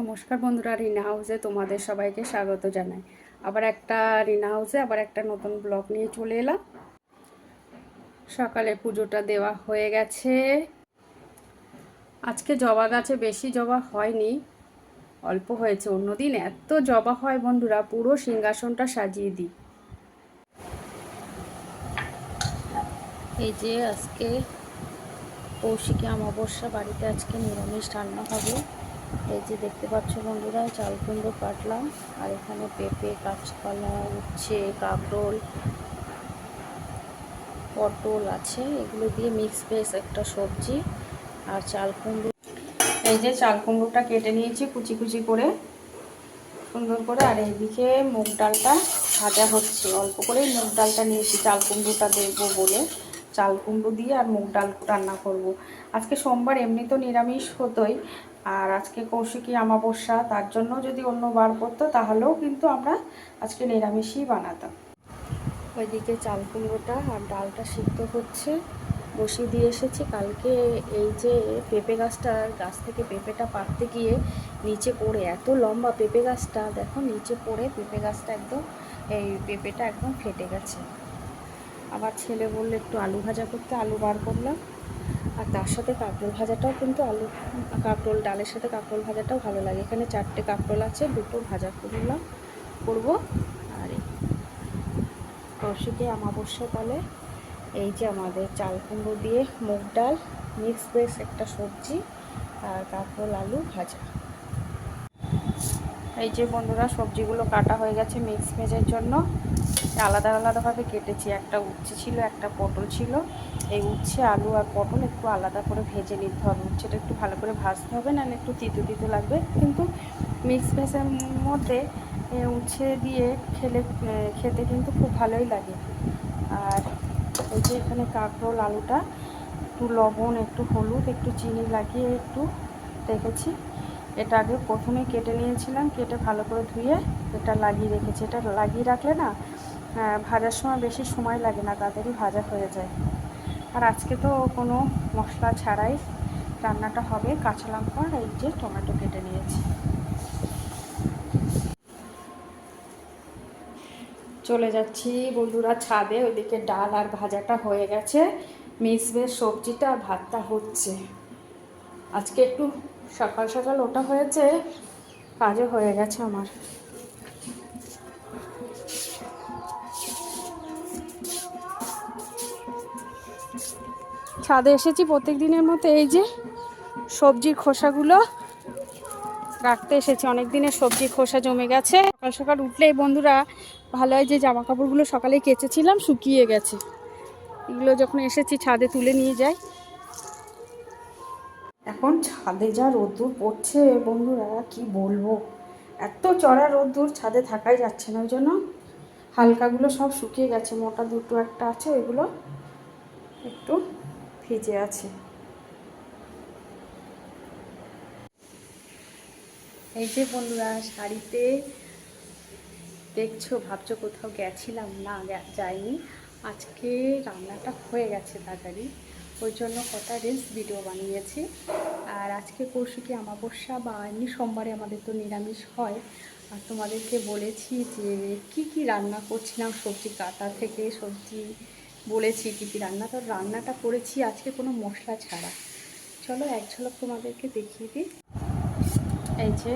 নমস্কার বন্ধুরা, রিনা হাউসে তোমাদের সবাইকে স্বাগত জানাই। আবার একটা রিনা হাউসে আবার একটা নতুন ব্লগ নিয়ে চলে এলাম। সকালে পুজোটা দেওয়া হয়ে গেছে। আজকে জবা গাছে বেশি জবা হয়নি, অল্প হয়েছে অন্যদিন। এত জবা হয় বন্ধুরা, পুরো সিংহাসনটা সাজিয়ে দিই। এই যে আজকে কৌশিকী অমাবস্যা, বাড়িতে আজকে নিরামিষ রান্না হবে। এই যে দেখতে পাচ্ছ বন্ধুরা চাল কুমড়ো কাটলাম। আর এখানে পেঁপে, কাঁচকলা, উচ্ছে, কাঁকরোল, পটল আছে। এগুলো দিয়ে মিক্স ভেজ একটা সবজি। আর চাল কুমড়ো এই যে চাল কুমড়োটা কেটে নিয়েছি কুচি কুচি করে। সুন্দর করে। আর এইদিকে মুগ ডালটা ভাজা হচ্ছে। অল্প করে মুগ ডালটা নিয়েছি চাল কুমড়োটা দেবো বলে। চাল কুমড়ো দিয়ে আর মুগ ডাল রান্না করব। আজকে সোমবার, এমনি তো নিরামিষ হতোই। আর আজকে কৌশিকী অমাবস্যা, তার জন্য যদি অন্য বার করতো, তাহলেও কিন্তু আমরা আজকে নিরামিষই বানাতাম। ওইদিকে চাল কুমড়োটা আর ডালটা সিদ্ধ হচ্ছে। বসিয়ে দিয়ে এসেছি। কালকে এই যে পেঁপে গাছটা, গাছ থেকে পেঁপেটা পাড়তে গিয়ে নিচে পড়ে, এত লম্বা পেঁপে গাছটা, দেখো নিচে পড়ে পেঁপে গাছটা একদম, এই পেঁপেটা একদম ফেটে গেছে। আবার ছেলে বলল একটু আলু ভাজা করতে, আলু বার করলাম। আর তার সাথে কাঁকরোল ভাজাটাও কিন্তু আলু, কাঁকরোল, ডালের সাথে কাঁকরোল ভাজাটাও ভালো লাগে। এখানে চারটে কাঁকরোল আছে, দুটো ভাজা করলাম, করব। আর এই কৌশিকে অমাবস্যা বলে, এই যে আমাদের চাল কুমড়ো দিয়ে মুগ ডাল, মিক্স বেস একটা সবজি আর কাঁকরোল, আলু ভাজা। এই যে বন্ধুরা, সবজিগুলো কাটা হয়ে গেছে মিক্স ভেজের জন্য। আলাদা আলাদাভাবে কেটেছি। একটা উচ্ছে ছিল, একটা পটল ছিল। এই উচ্ছে, আলু আর পটল একটু আলাদা করে ভেজে নিতে হবে। উচ্ছেটা একটু ভালো করে ভাজতে হবে, না একটু তিতো তিতো লাগবে। কিন্তু মিক্স ভেজের মধ্যে উচ্ছে দিয়ে খেলে খেতে কিন্তু খুব ভালোই লাগে। আর এই যে এখানে কাঁকরোল, আলুটা, একটু লবণ, একটু হলুদ, একটু চিনি লাগিয়ে একটু রেখেছি। এটা আগে প্রথমে কেটে নিয়েছিলাম, কেটে ভালো করে ধুয়ে এটা লাগিয়ে রেখেছি। এটা লাগিয়ে রাখলে না ভাজার সময় বেশি সময় লাগে না, তাড়াতাড়ি ভাজা হয়ে যায়। আর আজকে তো কোনো মশলা ছাড়াই রান্নাটা হবে। কাঁচা লঙ্কা এই যে টমেটো কেটে নিয়েছি। চলে যাচ্ছি বন্ধুরা ছাদে, ওইদিকে ডাল আর ভাজাটা হয়ে গেছে। মিক্সবের সবজিটা আর ভাতটা হচ্ছে। আজকে একটু সকাল সকাল ওটা হয়েছে, কাজও হয়ে গেছে আমার। ছাদে এসেছি প্রত্যেক দিনের মতো এই যে সবজির খোসাগুলো রাখতে এসেছি। অনেক দিনের সবজির খোসা জমে গেছে। সকাল সকাল উঠলে বন্ধুরা ভালো হয় যে জামা কাপড়গুলো সকালে কেচেছিলাম, শুকিয়ে গেছে। এগুলো যখন এসেছি ছাদে তুলে নিয়ে যাই। এখন ছাদে যা রোদ্দুর পড়ছে বন্ধুরা, কি বলব? এত চড়া রোদ্দুর ছাদে থাকাই যাচ্ছে না, ওই জন্য হালকাগুলো সব শুকিয়ে গেছে। মোটা দুটো একটা আছে, ওইগুলো একটু ভিজে আছে। এই যে বন্ধুরা, শাড়িতে দেখছ, ভাবছ কোথাও গেছিলাম? না যাইনি। আজকে রান্নাটা হয়ে গেছে তাড়াতাড়ি। ওই জন্য কটা রিলস ভিডিও বানিয়েছি। আর আজকে পরশু কি অমাবস্যা বা এমনি সোমবারে আমাদের তো নিরামিষ হয়। আর তোমাদেরকে বলেছি যে কি কি রান্না করছিলাম, সবজি কাটা থেকে, সবজি বলেছি কী কী রান্না, তো রান্নাটা করেছি, আজকে কোনো মশলা ছাড়া। চলো এক ঝলক তোমাদেরকে দেখিয়ে দিই। এই যে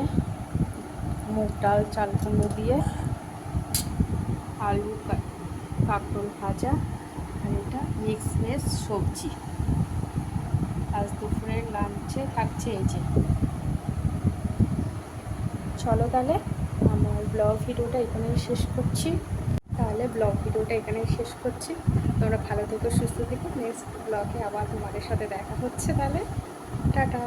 মুগ ডাল, চাল কুমড়ো দিয়ে আলু কাঁকরোল ভাজা আর এটা মিক্স ভেজ সবজি। আজ দুপুরের লাঞ্চে থাকছে এই যে। চলো তাহলে আমার ব্লগ ভিডিওটা এখানেই শেষ করছি। ব্লগ ভিডিওটা এখানেই শেষ করছি। তোমরা ভালো থেকো, সুস্থ থেকো। নেক্সট ব্লগে আবার তোমাদের সাথে দেখা হচ্ছে তাহলে। টাটা।